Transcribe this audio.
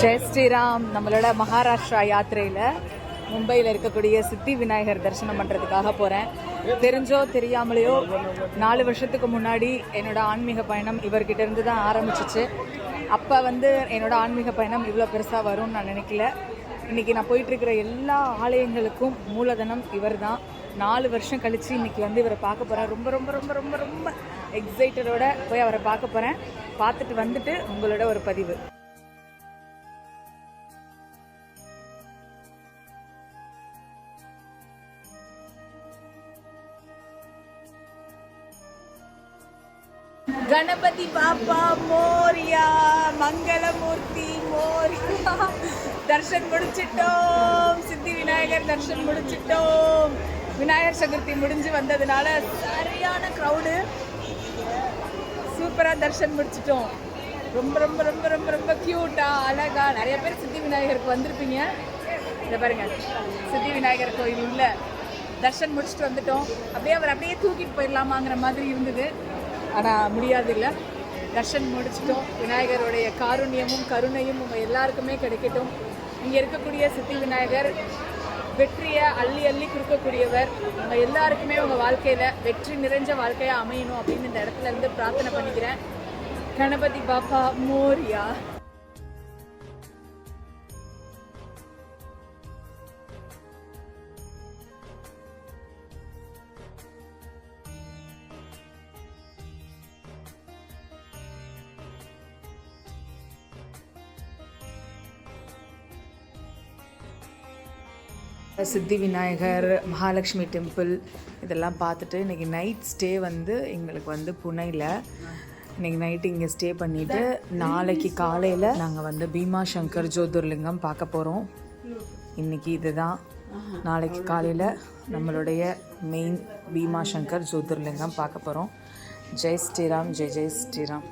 ஜெய் ஸ்ரீராம் நம்மளோட மகாராஷ்டிரா யாத்திரையில் மும்பையில் இருக்கக்கூடிய சித்தி விநாயகர் தரிசனம் பண்ணுறதுக்காக போகிறேன் தெரிஞ்சோ தெரியாமலையோ நாலு வருஷத்துக்கு முன்னாடி என்னோட ஆன்மீக பயணம் இவர்கிட்ட இருந்து தான் ஆரம்பிச்சிச்சு. அப்போ வந்து என்னோட ஆன்மீக பயணம் இவ்வளோ பெருசாக வரும்னு நான் நினைக்கல. இன்னைக்கு நான் போயிட்டு இருக்கிற எல்லா ஆலயங்களுக்கும் மூலதனம் இவர் தான் நாலு வருஷம் கழிச்சு இன்னைக்கு வந்து இவரை பார்க்க போகிறேன் ரொம்ப ரொம்ப ரொம்ப ரொம்ப ரொம்ப எக்ஸைட்டடோட போய் அவரை பார்க்க போகிறேன் பார்த்துட்டு வந்துட்டு உங்களோட ஒரு பதிவு. கணபதி பாப்பா மோரியா மங்களமூர்த்தி மோரியா தர்ஷன் முடிச்சிட்டோம். சித்தி விநாயகர் தர்ஷன் முடிச்சிட்டோம். விநாயகர் சதுர்த்தி முடிஞ்சு வந்ததுனால சரியான க்ரௌடு சூப்பராக தர்ஷன் முடிச்சிட்டோம். ரொம்ப ரொம்ப ரொம்ப ரொம்ப ரொம்ப க்யூட்டாக அழகாக நிறைய பேர் சித்தி விநாயகருக்கு வந்திருப்பீங்க. இதை பாருங்கள் சித்தி விநாயகர் கோயில் உள்ள தர்ஷன் முடிச்சுட்டு வந்துட்டோம். அப்படியே அவர் அப்படியே தூக்கிட்டு போயிடலாமாங்கிற மாதிரி இருந்தது. ஆனால் முடியாது இல்லை தர்ஷன் முடிச்சிட்டோம். விநாயகருடைய காருண்யமும் கருணையும் உங்கள் எல்லாருக்குமே கிடைக்கட்டும். இங்கே இருக்கக்கூடிய சித்தி விநாயகர் வெற்றியை அள்ளி அள்ளி கொடுக்கக்கூடியவர். உங்கள் எல்லாருக்குமே உங்கள் வாழ்க்கையில் வெற்றி நிறைஞ்ச வாழ்க்கையாக அமையணும் அப்படின்னு இந்த இடத்துல இருந்து பிரார்த்தனை பண்ணிக்கிறேன். கணபதி பாப்பா மோரியா. சித்தி விநாயகர் மகாலட்சுமி டெம்பிள் இதெல்லாம் பார்த்துட்டு இன்றைக்கி நைட் ஸ்டே வந்து எங்களுக்கு வந்து புனையில். இன்றைக்கி நைட்டு இங்கே ஸ்டே பண்ணிவிட்டு நாளைக்கு காலையில் நாங்கள் வந்து பீமா சங்கர் ஜோதிர்லிங்கம் பார்க்க போகிறோம் இன்றைக்கி இதுதான். நாளைக்கு காலையில் நம்மளுடைய மெயின் பீமா சங்கர் ஜோதிர்லிங்கம் பார்க்க போகிறோம் ஜெய் ஸ்ரீராம் ஜெய் ஜெய் ஸ்ரீராம்.